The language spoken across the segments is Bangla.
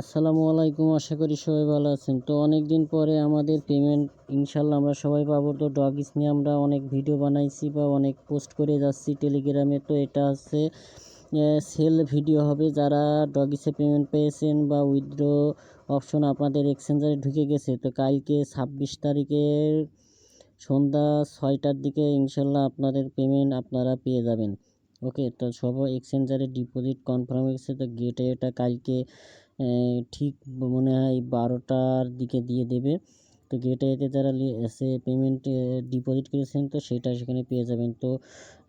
আসসালামু আলাইকুম, আশা করি সবাই ভালো আছেন। তো অনেক দিন পরে আমাদের পেমেন্ট ইনশাল্লাহ আমরা সবাই পাবো। তো ডগিস নিয়ে আমরা অনেক ভিডিও বানাইছি বা অনেক পোস্ট করে যাচ্ছি টেলিগ্রামে তো এটা হচ্ছে সেল ভিডিও হবে। যারা ডগিসে পেমেন্ট পেয়েছেন বা উইথড্র অপশন আপনাদের এক্সচেঞ্জারে ঢুকে গেছে, তো কালকে ছাব্বিশ তারিখের সন্ধ্যা ছয়টার দিকে ইনশাল্লাহ আপনাদের পেমেন্ট আপনারা পেয়ে যাবেন। ওকে তো সব এক্সচেঞ্জারে ডিপোজিট কনফার্ম হয়েছে। তো গেটে এটা কালকে ঠিক মনে হয় বারোটার দিকে দিয়ে দেবে। তো গেটে এতে যারা এসে পেমেন্ট ডিপোজিট করেছেন, তো সেটা সেখানে পেয়ে যাবেন। তো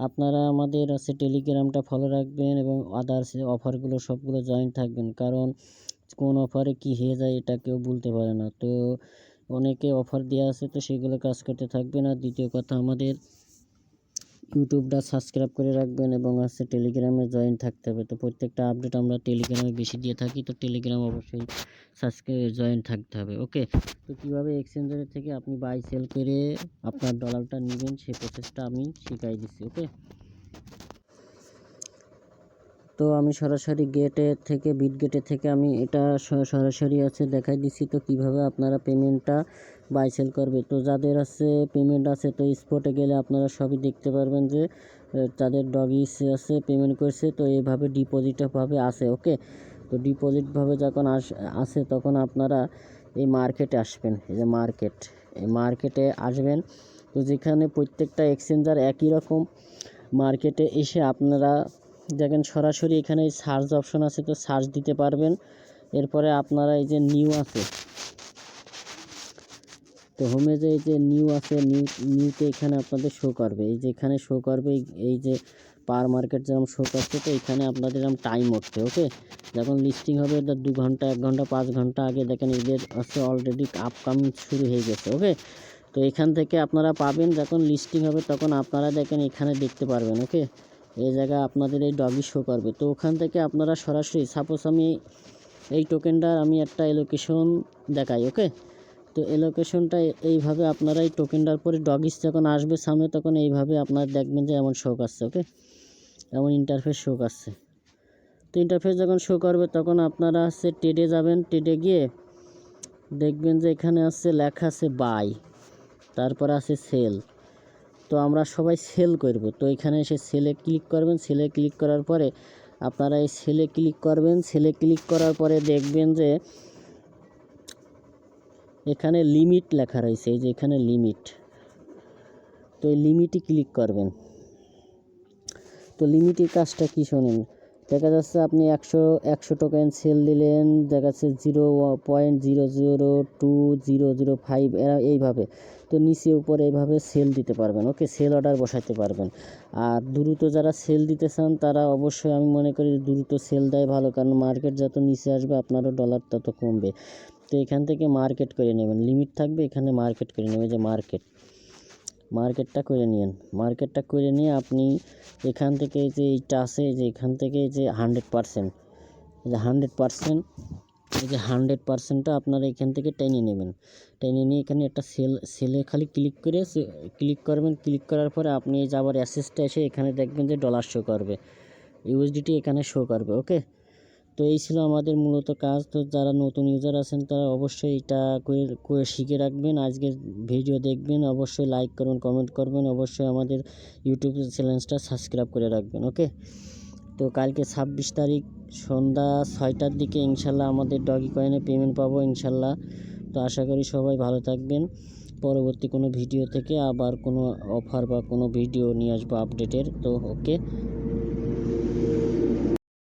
আপনারা আমাদের আছে টেলিগ্রামটা ফলো রাখবেন এবং আদার্স অফারগুলো সবগুলো জয়েন থাকবেন। কারণ কোন অফারে কি হয়ে যায় এটা কেউ বলতে পারে না। তো অনেকে অফার দেওয়া আছে, তো সেগুলো কাজ করতে থাকবেন আর দ্বিতীয় কথা আমাদের ইউটিউবটা সাবস্ক্রাইব করে রাখবেন এবং হচ্ছে টেলিগ্রামে জয়েন থাকতে হবে। তো প্রত্যেকটা আপডেট আমরা টেলিগ্রামে বেশি দিয়ে থাকি, তো টেলিগ্রাম অবশ্যই সাবস্ক্রাইব জয়েন থাকতে হবে ওকে তো কীভাবে এক্সচেঞ্জের থেকে আপনি বাই সেল করে আপনার ডলারটা নেবেন সেই প্রসেসটা আমি শিখাই দিচ্ছি ওকে তো আমি সরাসরি গেটে থেকে বিট গেটে থেকে আমি এটা সরাসরি আছে দেখাই দিচ্ছি তো কীভাবে আপনারা পেমেন্টটা বাই সেল করবে। তো যাদের আছে পেমেন্ট আছে তো স্পটে গেলে আপনারা সবই দেখতে পারবেন যে তাদের ডগিস আছে পেমেন্ট করছে তো এইভাবে ডিপোজিটভাবে আসে ওকে তো ডিপোজিটভাবে যখন আস আসে তখন আপনারা এই মার্কেটে আসবেন, এই যে মার্কেট এই মার্কেটে আসবেন। তো যেখানে প্রত্যেকটা এক্সচেঞ্জার একই রকম মার্কেটে এসে আপনারা দেখেন সরাসরি এখানে সার্চ অপশন আছে, তো সার্চ দিতে পারবেন। এরপরে আপনারা এই যে নিউ আছে, তো হোমে যে এই যে নিউ আছে নিউ নিউতে এখানে আপনাদের শো করবে। এই যে এখানে শো করবে, এই যে পার মার্কেট যেরকম শো করছে, তো এখানে আপনাদের এরকম টাইম উঠছে ওকে যখন লিস্টিং হবে, এটা দু ঘণ্টা, এক ঘণ্টা, পাঁচ ঘণ্টা আগে দেখেন এদের আছে অলরেডি আপকামিং শুরু হয়ে গেছে ওকে তো এখান থেকে আপনারা পাবেন, যখন লিস্টিং হবে, তখন আপনারা দেখেন এখানে দেখতে পারবেন ওকে এই জায়গায় আপনাদের এই ডগি শো করবে। তো ওখান থেকে আপনারা সরাসরি সাপোজ আমি এই টোকেনটার আমি একটা এলোকেশন দেখাই ওকে তো এলোকেশনটা এইভাবে আপনারা এই টোকেনটার পরে ডগিস যখন আসবে সামনে, তখন এইভাবে আপনারা দেখবেন যে এমন শোক আসছে ওকে এমন ইন্টারফেস শোক আসছে তো ইন্টারফেস যখন শো করবে, তখন আপনারা হচ্ছে টেডে যাবেন। টেডে গিয়ে দেখবেন যে এখানে আছে লেখা আছে বাই তারপর আছে সেল তো আমরা সবাই সেল করব। তো এখানে এসে সেলে ক্লিক করবেন সেলে ক্লিক করার পরে আপনারা এই সেলে ক্লিক করবেন সেলে ক্লিক করার পরে দেখবেন যে এখানে লিমিট লেখা রয়েছে, এই যে এখানে লিমিট তো এই লিমিটই ক্লিক করবেন। তো লিমিটের কাজটা কী শোনেন? দেখা যাচ্ছে আপনি একশো একশো টোকেন সেল দিলেন, দেখা যাচ্ছে zero point zero zero two zero zero five এইভাবে। তো নিচে উপরে এইভাবে সেল দিতে পারবেন ওকে সেল অর্ডার বসাতে পারবেন। আর দ্রুত যারা সেল দিতে চান, তারা অবশ্যই আমি মনে করি দ্রুত সেল দেয় ভালো, কারণ মার্কেট যত নিচে আসবে, আপনারও ডলার তত কমবে। তো এখান থেকে মার্কেট করে নেবেন। লিমিট থাকবে, এখানে মার্কেট করে নেবে যে মার্কেট মার্কেটটা করে নিন মার্কেটটা করে নিয়ে আপনি এখান থেকে যে এইটা আছে, যে এখান থেকে যে হান্ড্রেড পারসেন্ট যে হান্ড্রেড পারসেন্ট এই যে হান্ড্রেড পারসেন্টটা আপনারা এখান থেকে টেনে নেবেন। টেনে নিয়ে এখানে একটা সেল, সেলে খালি ক্লিক করে ক্লিক করবেন। ক্লিক করার পরে আপনি এই যে আবার অ্যাসেসটা এসে এখানে দেখবেন যে ডলার শো করবে। ইউএসডিটি এখানে শো করবে ওকে তো এই ছিল আমাদের মূলত কাজ। তো যারা নতুন ইউজার আছেন, তারা অবশ্যই এটা করে শিখে রাখবেন। আজকের ভিডিও দেখবেন, অবশ্যই লাইক করবেন কমেন্ট করবেন, অবশ্যই আমাদের ইউটিউব চ্যানেলটা সাবস্ক্রাইব করে রাখবেন ওকে তো কালকে ছাব্বিশ তারিখ, সন্ধ্যা ছয়টার দিকে ইনশাল্লাহ আমাদের ডগি কয়েনে পেমেন্ট পাবো ইনশাল্লাহ। তো আশা করি সবাই ভালো থাকবেন। পরবর্তী কোনো ভিডিও থেকে আবার কোনো অফার বা কোনো ভিডিও নিয়ে আসব আপডেটের তো ওকে